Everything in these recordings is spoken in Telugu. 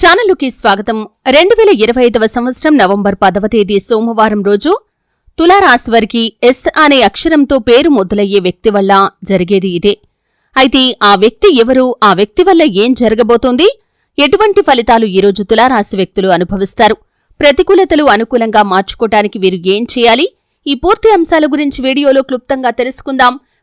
ఛానల్కి స్వాగతం. రెండు వేల ఇరవై ఐదవ సంవత్సరం నవంబర్ పదవ తేదీ సోమవారం రోజు తులారాశి వారికి ఎస్ అనే అక్షరంతో పేరు మొదలయ్యే వ్యక్తి వల్ల జరిగేది ఇదే. అయితే ఆ వ్యక్తి ఎవరు? ఆ వ్యక్తి వల్ల ఏం జరగబోతోంది? ఎటువంటి ఫలితాలు ఈరోజు తులారాశి వ్యక్తులు అనుభవిస్తారు? ప్రతికూలతలు అనుకూలంగా మార్చుకోటానికి వీరు ఏం చేయాలి? ఈ పూర్తి అంశాల గురించి వీడియోలో క్లుప్తంగా తెలుసుకుందాం.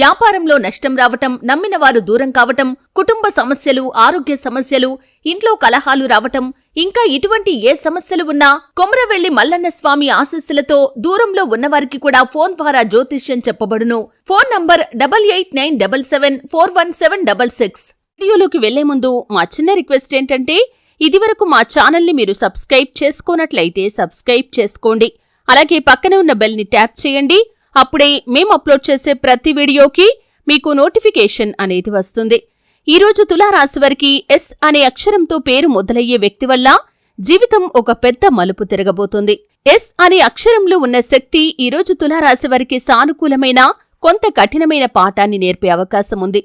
వ్యాపారంలో నష్టం రావటం నమ్మిన వారు దూరం కావటం కుటుంబ సమస్యలు ఆరోగ్య సమస్యలు ఇంట్లో కలహాలు రావటం ఇంకా ఇటువంటి ఏ సమస్యలు ఉన్నా కొమరవెల్లి మల్లన్న స్వామి ఆశస్సులతో దూరంలో ఉన్నవారికి కూడా ఫోన్ ద్వారా జ్యోతిష్యం చెప్పబడును. Phone number double eight nine double seven four one seven double six. వీడియోలోకి వెళ్ళే ముందు మా చిన్న రిక్వెస్ట్ ఏంటంటే ఇదివరకు మా ఛానల్ని మీరు సబ్స్క్రైబ్ చేసుకోనట్లయితే సబ్స్క్రైబ్ చేసుకోండి. అలాగే పక్కనే ఉన్న బెల్ని ట్యాప్ చేయండి. అప్పుడే మేము అప్లోడ్ చేసే ప్రతి వీడియోకి మీకు నోటిఫికేషన్ అనేది వస్తుంది. ఈరోజు తులారాశి వారికి ఎస్ అనే అక్షరంతో పేరు మొదలయ్యే వ్యక్తి వల్ల జీవితం ఒక పెద్ద మలుపు తిరగబోతుంది. ఎస్ అనే అక్షరంలో ఉన్న శక్తి ఈరోజు తులారాశి వారికి సానుకూలమైన కొంత కఠినమైన పాఠాన్ని నేర్పే అవకాశం ఉంది.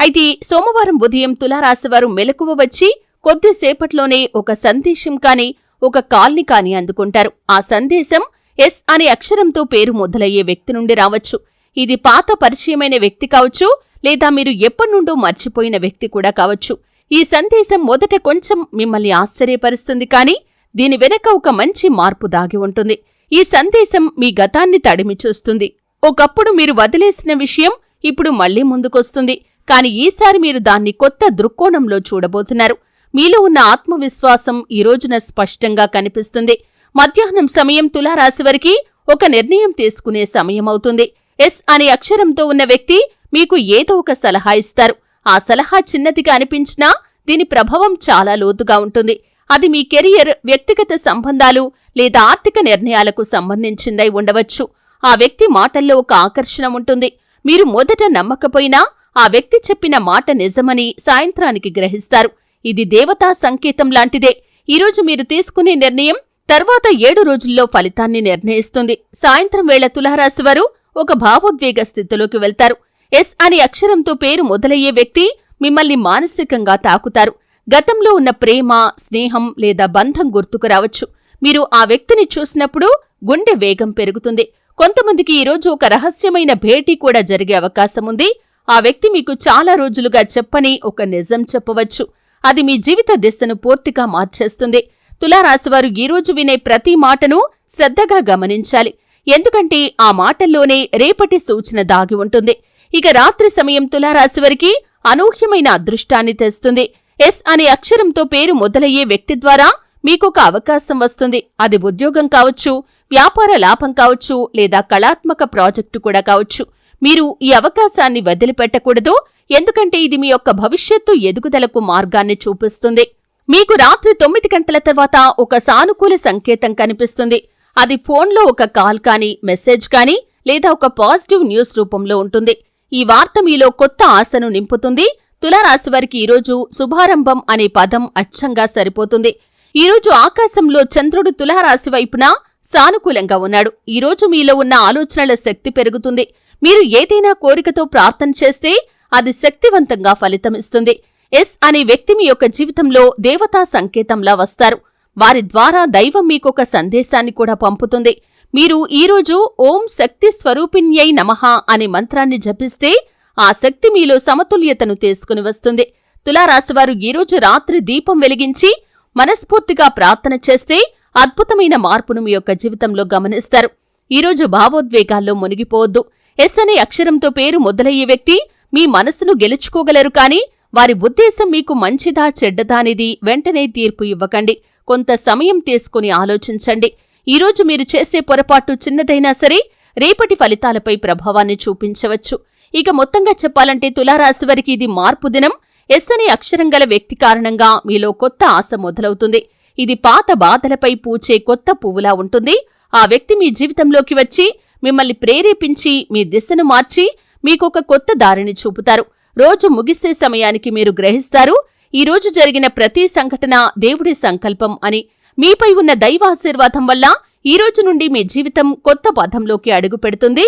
అయితే సోమవారం ఉదయం తులారాశి వారు మెలకువ వచ్చి కొద్దిసేపట్లోనే ఒక సందేశం కాని ఒక కాల్ని కాని అందుకుంటారు. ఆ సందేశం ఎస్ అనే అక్షరంతో పేరు మొదలయ్యే వ్యక్తి నుండి రావచ్చు. ఇది పాత పరిచయమైన వ్యక్తి కావచ్చు లేదా మీరు ఎప్పటినుండో మర్చిపోయిన వ్యక్తి కూడా కావచ్చు. ఈ సందేశం మొదట కొంచెం మిమ్మల్ని ఆశ్చర్యపరుస్తుంది కానీ దీని వెనక ఒక మంచి మార్పు దాగి ఉంటుంది. ఈ సందేశం మీ గతాన్ని తడిమి చూస్తుంది. ఒకప్పుడు మీరు వదిలేసిన విషయం ఇప్పుడు మళ్ళీ ముందుకొస్తుంది. కాని ఈసారి మీరు దాన్ని కొత్త దృక్కోణంలో చూడబోతున్నారు. మీలో ఉన్న ఆత్మవిశ్వాసం ఈ రోజున స్పష్టంగా కనిపిస్తుంది. మధ్యాహ్నం సమయం తులారాశి వారికి ఒక నిర్ణయం తీసుకునే సమయం అవుతుంది ఎస్ అనే అక్షరంతో ఉన్న వ్యక్తి మీకు ఏదో ఒక సలహా ఇస్తారు. ఆ సలహా చిన్నదిగా అనిపించినా దీని ప్రభావం చాలా లోతుగా ఉంటుంది. అది మీ కెరియర్ వ్యక్తిగత సంబంధాలు లేదా ఆర్థిక నిర్ణయాలకు సంబంధించిందై ఉండవచ్చు. ఆ వ్యక్తి మాటల్లో ఒక ఆకర్షణ ఉంటుంది. మీరు మొదట నమ్మకపోయినా ఆ వ్యక్తి చెప్పిన మాట నిజమని సాయంత్రానికి గ్రహిస్తారు. ఇది దేవతా సంకేతం లాంటిదే. ఈరోజు మీరు తీసుకునే నిర్ణయం తర్వాత ఏడు రోజుల్లో ఫలితాన్ని నిర్ణయిస్తుంది. సాయంత్రం వేళ తులారాశి వారు ఒక భావోద్వేగ స్థితిలోకి వెళ్తారు. ఎస్ అనే అక్షరంతో పేరు మొదలయ్యే వ్యక్తి మిమ్మల్ని మానసికంగా తాకుతారు. గతంలో ఉన్న ప్రేమ స్నేహం లేదా బంధం గుర్తుకు రావచ్చు. మీరు ఆ వ్యక్తిని చూసినప్పుడు గుండె వేగం పెరుగుతుంది. కొంతమందికి ఈరోజు ఒక రహస్యమైన భేటీ కూడా జరిగే అవకాశం ఉంది. ఆ వ్యక్తి మీకు చాలా రోజులుగా చెప్పని ఒక నిజం చెప్పవచ్చు. అది మీ జీవిత దిశను పూర్తిగా మార్చేస్తుంది. తులారాశివారు ఈరోజు వినే ప్రతి మాటను శ్రద్ధగా గమనించాలి. ఎందుకంటే ఆ మాటల్లోనే రేపటి సూచన దాగి ఉంటుంది. ఇక రాత్రి సమయం తులారాశివారికి అనూహ్యమైన అదృష్టాన్ని తెస్తుంది. ఎస్ అనే అక్షరంతో పేరు మొదలయ్యే వ్యక్తి ద్వారా మీకొక అవకాశం వస్తుంది. అది ఉద్యోగం కావచ్చు వ్యాపార లాభం కావచ్చు లేదా కళాత్మక ప్రాజెక్టు కూడా కావచ్చు. మీరు ఈ అవకాశాన్ని వదిలిపెట్టకూడదు. ఎందుకంటే ఇది మీ యొక్క భవిష్యత్తు ఎదుగుదలకు మార్గాన్ని చూపిస్తుంది. మీకు రాత్రి తొమ్మిది గంటల తర్వాత ఒక సానుకూల సంకేతం కనిపిస్తుంది. అది ఫోన్లో ఒక కాల్ కానీ మెసేజ్ కానీ లేదా ఒక పాజిటివ్ న్యూస్ రూపంలో ఉంటుంది. ఈ వార్త మీలో కొత్త ఆశను నింపుతుంది. తులారాశి వారికి ఈరోజు శుభారంభం అనే పదం అచ్చంగా సరిపోతుంది. ఈరోజు ఆకాశంలో చంద్రుడు తులారాశి వైపున సానుకూలంగా ఉన్నాడు. ఈరోజు మీలో ఉన్న ఆలోచనల శక్తి పెరుగుతుంది. మీరు ఏదైనా కోరికతో ప్రార్థన చేస్తే అది శక్తివంతంగా ఫలితమిస్తుంది. ఎస్ అనే వ్యక్తి మీ యొక్క జీవితంలో దేవతా సంకేతంలా వస్తారు. వారి ద్వారా దైవం మీకొక సందేశాన్ని కూడా పంపుతుంది. మీరు ఈరోజు ఓం శక్తి స్వరూపిణ్యై నమః అనే మంత్రాన్ని జపిస్తే ఆ శక్తి మీలో సమతుల్యతను తీసుకుని వస్తుంది. తులారాశివారు ఈరోజు రాత్రి దీపం వెలిగించి మనస్ఫూర్తిగా ప్రార్థన చేస్తే అద్భుతమైన మార్పును మీ యొక్క జీవితంలో గమనిస్తారు. ఈరోజు భావోద్వేగాల్లో మునిగిపోవద్దు. ఎస్ అనే అక్షరంతో పేరు మొదలయ్యే వ్యక్తి మీ మనస్సును గెలుచుకోగలరు కానీ వారి ఉద్దేశం మీకు మంచిదా చెడ్డదా అనేది వెంటనే తీర్పు ఇవ్వకండి. కొంత సమయం తీసుకుని ఆలోచించండి. ఈరోజు మీరు చేసే పొరపాటు చిన్నదైనా సరే రేపటి ఫలితాలపై ప్రభావాన్ని చూపించవచ్చు. ఇక మొత్తంగా చెప్పాలంటే తులారాశి వారికి ఇది మార్పు దినం. ఎస్ అనే అక్షరం గల వ్యక్తి కారణంగా మీలో కొత్త ఆశ మొదలవుతుంది. ఇది పాత బాధలపై పూచే కొత్త పువ్వులా ఉంటుంది. ఆ వ్యక్తి మీ జీవితంలోకి వచ్చి మిమ్మల్ని ప్రేరేపించి మీ దిశను మార్చి మీకొక కొత్త దారిని చూపుతారు. రోజు ముగిసే సమయానికి మీరు గ్రహిస్తారు. ఈరోజు జరిగిన ప్రతి సంఘటన దేవుడి సంకల్పం అని. మీపై ఉన్న దైవాశీర్వాదం వల్ల ఈ రోజు నుండి మీ జీవితం కొత్త పదంలోకి అడుగు పెడుతుంది.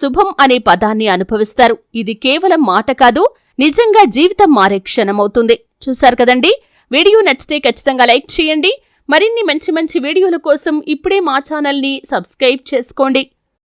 శుభం అనే పదాన్ని అనుభవిస్తారు. ఇది కేవలం మాట కాదు నిజంగా జీవితం మారే క్షణమవుతుంది. చూశారు కదండి? వీడియో నచ్చితే ఖచ్చితంగా లైక్ చేయండి. మరిన్ని మంచి మంచి వీడియోల కోసం ఇప్పుడే మా ఛానల్ని సబ్స్క్రైబ్ చేసుకోండి.